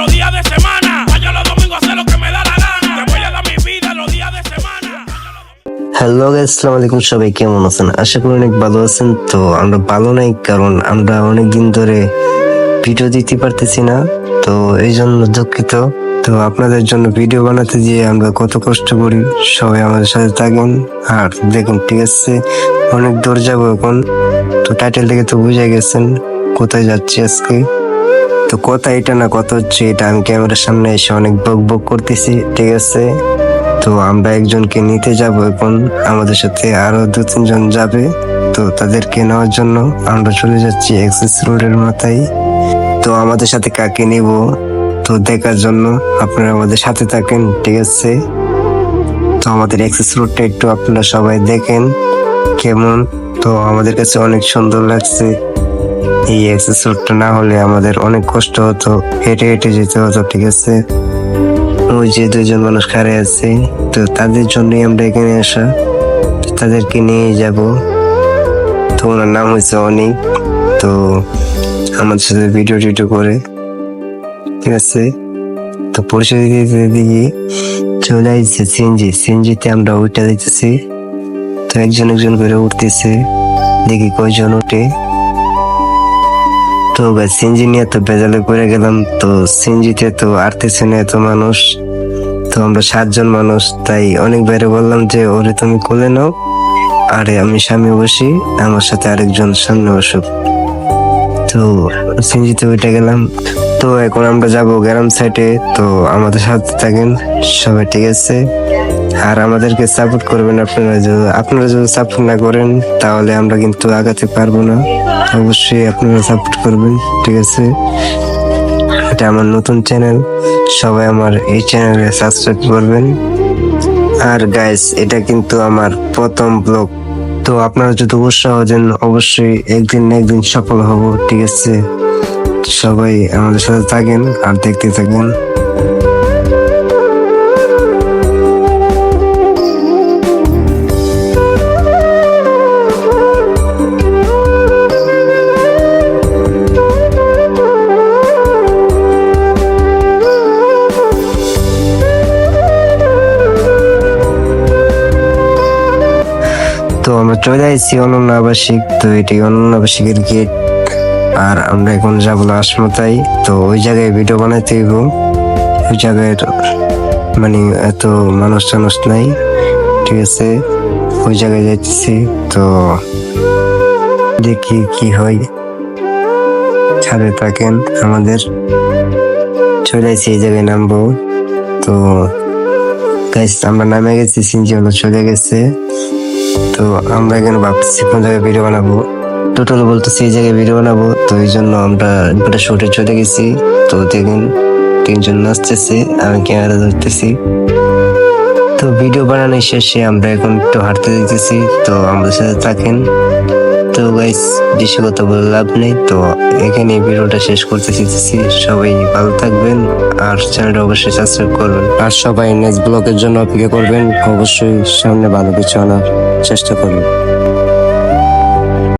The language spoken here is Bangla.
los días de semana. Los domingos lo que me da la gana. Te voy a dar mi vida los días de semana. Hello আসসালামু আলাইকুম সবাই, কেমন আছেন? আশা করি অনেক ভালো আছেন। তো আমরা ভালো নাই, কারণ আমরা অনেক দিন ধরে ভিডিও দিতে পারতেছি না। তো এই জন্য দুঃখিত। তো আপনাদের জন্য ভিডিও বানাতে গিয়ে আমরা কত কষ্ট করি। সবাই আমাদের সাথে থাকেন। আর দেখুন, ঠিক আছে, অনেক দূর যাব এখন। তো টাইটেল থেকে তো বুঝে গেছেন, কোথায় যাচ্ছি আজকে? তো কথা এটা না, কথা হচ্ছে এটা, আমি ক্যামেরার সামনে এসে অনেক বক বক করতেছি, ঠিক আছে? তো আমরা একজনকে নিতে যাব এখন, আমাদের সাথে আরও দু তিনজন যাবে, তো তাদেরকে নেওয়ার জন্য আমরা চলে যাচ্ছি এক্সেস রোডের মাথায়। তো আমাদের সাথে কাকে নিব? তো দেখার জন্য আপনারা আমাদের সাথে থাকেন, ঠিক আছে? তো আমাদের এক্সেস রোডটা একটু আপনারা সবাই দেখেন, কেমন? তো আমাদের কাছে অনেক সুন্দর লাগছে। এই এক্সেস রোডটা না হলে আমাদের অনেক কষ্ট হতো। হেঁটে হেঁটে যেতে হতো, ঠিক আছে? ওই যে দুজন মানুষ খাড়ে আছে, তো তাদের জন্যই আমরা এখানে আসা। তাদেরকে নিয়ে যাব। তো ওনার নাম হয়েছে অনিক। তো আমাদের সাথে ভিডিও টিডিও করে, ঠিক আছে? তো পরিচয় দিতে দেখি চলে আসছে সিনজি সিনজিতে আমরা উঠে দিতেছি তো একজন একজন করে উঠতেছে। দেখি কয়জন উঠে। তো সিনজি নিয়ে তো বেজালে করে গেলাম, তো সিনজিতে তো আরতেছে না এত মানুষ, তো আমরা সাতজন মানুষ, তাই অনেক বাইরে বললাম যে, ওরে তুমি কোলে নাও, আরে আমি সামনে বসি, আমার সাথে আরেকজন সামনে বসুক। তো সিনজিতে উঠে গেলাম, তো এখন আমরা যাব গ্রাম সাইডে তো আমাদের সাথে থাকেন, সবাই ঠিক আছে? আর আমাদেরকে সাপোর্ট করবেন আপনারা যদি আপনারা যদি সাপোর্ট না করেন, তাহলে আমরা কিন্তু আগাতে পারব না। অবশ্যই আপনারা সাপোর্ট করবেন, ঠিক আছে? এটা আমার নতুন চ্যানেল সবাই আমার এই চ্যানেলে সাবস্ক্রাইব করবেন। আর গাইস এটা কিন্তু আমার প্রথম ব্লগ তো আপনারা যদি উৎসাহ দেন, অবশ্যই একদিন না একদিন সফল হব, ঠিক আছে? সবাই আমাদের সাথে থাকেন আর দেখতে থাকেন। তো চলে অনন্য আবাসিক তো এটি অনন্য আবাসিকের গেট আর আমরা এখন যাব আসমতাই তো ওই জায়গায় ভিডিও বানাইতে হইব। ওই জায়গায় মানে এত মানুষ টানুষ নাই, ঠিক আছে? ওই জায়গায় যাইতেছি, তো দেখি কি হয়। ছাদে থাকেন আমাদের। চলে আসছি এই জায়গায় নামবো। তো আমরা নামে গেছি সিনজি হলো চলে গেছে। তো আমরা এখানে ভাবতেছি কোন জায়গায় ভিডিও বানাবো। টোটাল বলতেছি এই জায়গায় ভিডিও বানাবো। তো এই জন্য আমরা একটা শুটে চলে গেছি তো দেখুন, তিনজন নাচতেছে, আমি ক্যামেরা ধরতেছি। তো ভিডিও বানানোর শেষে আমরা এখন একটু হাঁটতে দেখতেছি তো আমাদের সাথে থাকেন তো গাইস বেশি কথা বলে লাভ নেই। তো এখানে ভিডিওটা শেষ করতে চাইতেছি সবাই ভালো থাকবেন আর চ্যানেলটা অবশ্যই সাবস্ক্রাইব করবেন। আর সবাই নেক্সট ব্লগের জন্য অপেক্ষা করবেন। অবশ্যই সামনে ভালো কিছু আনার চেষ্টা করবেন।